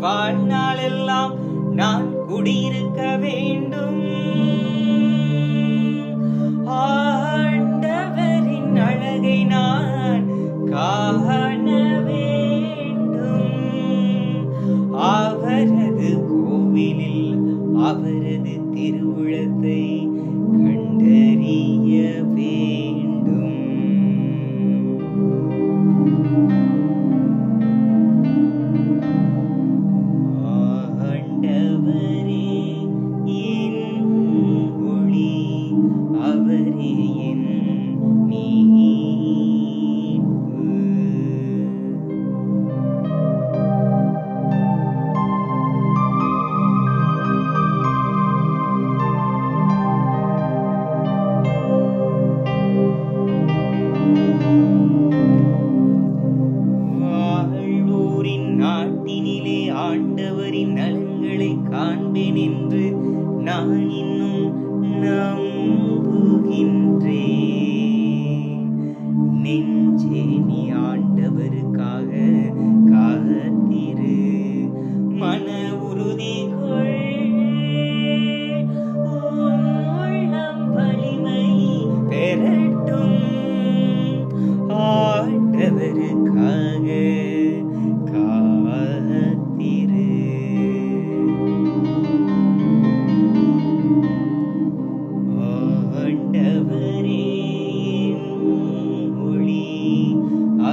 வாழ்நாளெல்லாம் நான் குடியிருக்க வேண்டும். காண்பேன் என்று நான் இன்னும் நம்புகின்றேன்.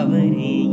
i don't poverty.